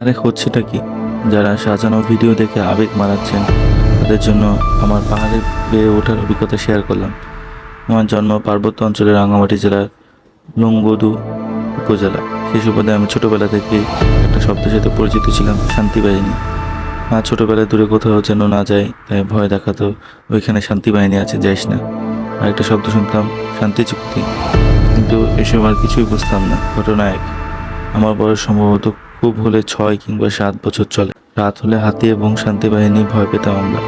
আরে হচ্ছেটা কি? যারা সাজানো ভিডিও দেখে আবেগ মারাচ্ছেন, তাদের জন্য আমার পাহাড়ে বেড়ে ওঠার অভিজ্ঞতা শেয়ার করলাম। আমার জন্ম পার্বত্য অঞ্চলের রাঙামাটি জেলার লংগদু উপজেলা। সেই সুবাদে আমি ছোটোবেলা থেকে একটা শব্দের সাথে পরিচিত ছিলাম, শান্তি বাহিনী। মা ছোটোবেলায় দূরে কোথাও যেন না যায়, তাই ভয় দেখাতো, ওইখানে শান্তি বাহিনী আছে, যাইস না। আর একটা শব্দ শুনতাম, শান্তি চুক্তি। কিন্তু এসব আর কিছুই বুঝতাম না, ঘটনা এক। আমার বয়স সম্ভবত খুব হলে ছয় কিংবা সাত বছর চলে। রাত হলে হাতি এবং শান্তি বাহিনী ভয় পেতাম আমরা।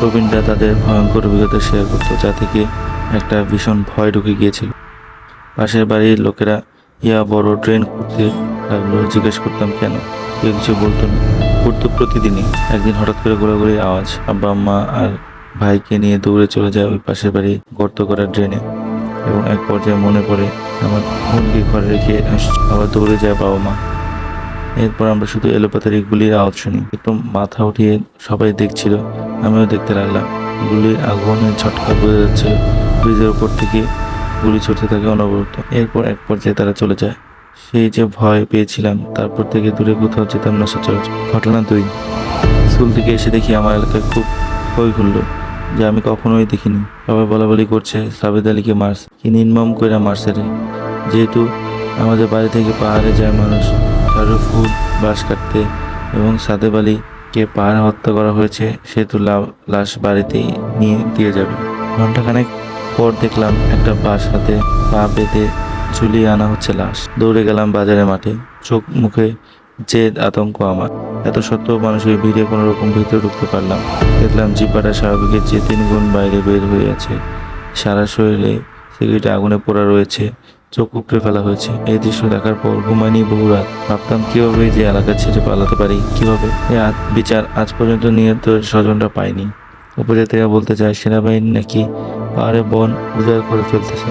প্রবীণরা তাদের ভয়ঙ্কর অভিজ্ঞতা শেয়ার করতো, যা থেকে একটা ভীষণ ভয় ঢুকে গিয়েছিল। পাশের বাড়ির লোকেরা, ইয়া, বড় ট্রেন করতে লাগল, জিজ্ঞেস করতাম, কেন? কেউ কিছু বলতো না। করতো প্রতিদিনই। একদিন হঠাৎ করে গোলাগুলির আওয়াজ, আব্বা, আম্মা আর ভাইকে নিয়ে দৌড়ে চলে যায় ওই পাশের বাড়ি গর্ত করা ড্রেনে। এবং এক পর্যায়ে মনে পড়ে আমার বোনকে ঘরে রেখে আবার দৌড়ে যায় বাবা মা। এরপর আমরা শুধু এলোপাতারি গুলির আওয়াজ শুনি। একটু মাথা উঠিয়ে সবাই দেখছিল। আমিও দেখতে লাগলাম। গুলির আগুনের ছটকা বোঝা যাচ্ছিল। ব্রিজের উপর থেকে গুলি ছুটতে থাকে অনবরত। এরপর এক পর্যায়ে তারা চলে যায়। সেই যে ভয় পেয়েছিলাম, তারপর থেকে দূরে কোথাও যেতাম না সচরাচর। ঘটনা দুই। স্কুল থেকে এসে দেখি আমার এলাকায় খুব হই খুললো যে আমি কখনোই দেখিনি। সবাই বলা বলি করছে, সাবেদ আলীকে মার্স কি নির্মম করে মারছে রে। যেহেতু আমাদের বাড়ি থেকে পাহাড়ে যায় মানুষ কারও ফুল, বাঁশ কাটতে এবং সাদেব আলীকে পাহাড়ে হত্যা করা হয়েছে সেহেতু লাশ বাড়িতেই নিয়ে দিয়ে যাবে। ঘন্টাখানেক পর দেখলাম একটা বাঁশ হাতে পা বেঁধে ঝুলিয়ে আনা হচ্ছে লাশ। দৌড়ে গেলাম বাজারের মাঠে। চোখ মুখে যে আতঙ্ক আমার। এত সত্ত্বেও মানুষের ভিড়ে কোনো রকম ভিতরে ঢুকতে পারলাম। দেখলাম জিপাটা স্বাভাবিকের চেয়ে তিন গুণ বাইরে বের হয়ে আছে। সারা শরীরে সিগারেটে আগুনে পোড়া রয়েছে। চোখ উপড়ে ফেলা হয়েছে। এই দৃশ্য দেখার পর ঘুমায়নি বহু রাত। ভাবতাম, কীভাবে যে এলাকা ছেড়ে পালাতে পারি? কীভাবে? এই বিচার আজ পর্যন্ত নিহত স্বজনরা পায়নি। উপজাতিরা বলতে চায়, সেনাবাহিনী নাকি পাহাড়ে বন উজাড় করে ফেলতেছে।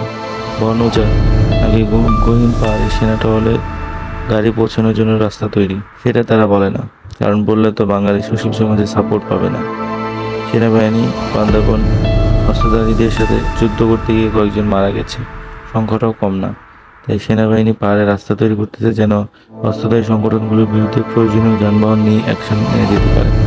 বন উজাড়? নাকি গু- গহীন পাহাড়ে সেনা টহলে গাড়ি পৌঁছানোর জন্য রাস্তা তৈরি? সেটা তারা বলে না। কারণ বললে তো বাঙালি সুশীল সমাজে সাপোর্ট পাবে না। সেনাবাহিনী বান্দাবন অস্ত্রধারীদের সাথে যুদ্ধ করতে গিয়ে কয়েকজন মারা গেছে। সংখ্যাটাও কম না। তাই সেনাবাহিনী পাহাড়ে রাস্তা তৈরি করতেছে যেন অস্ত্রদায়ী সংগঠনগুলোর বিরুদ্ধে প্রয়োজনীয় যানবাহন নিয়ে অ্যাকশন নিয়ে যেতে পারে।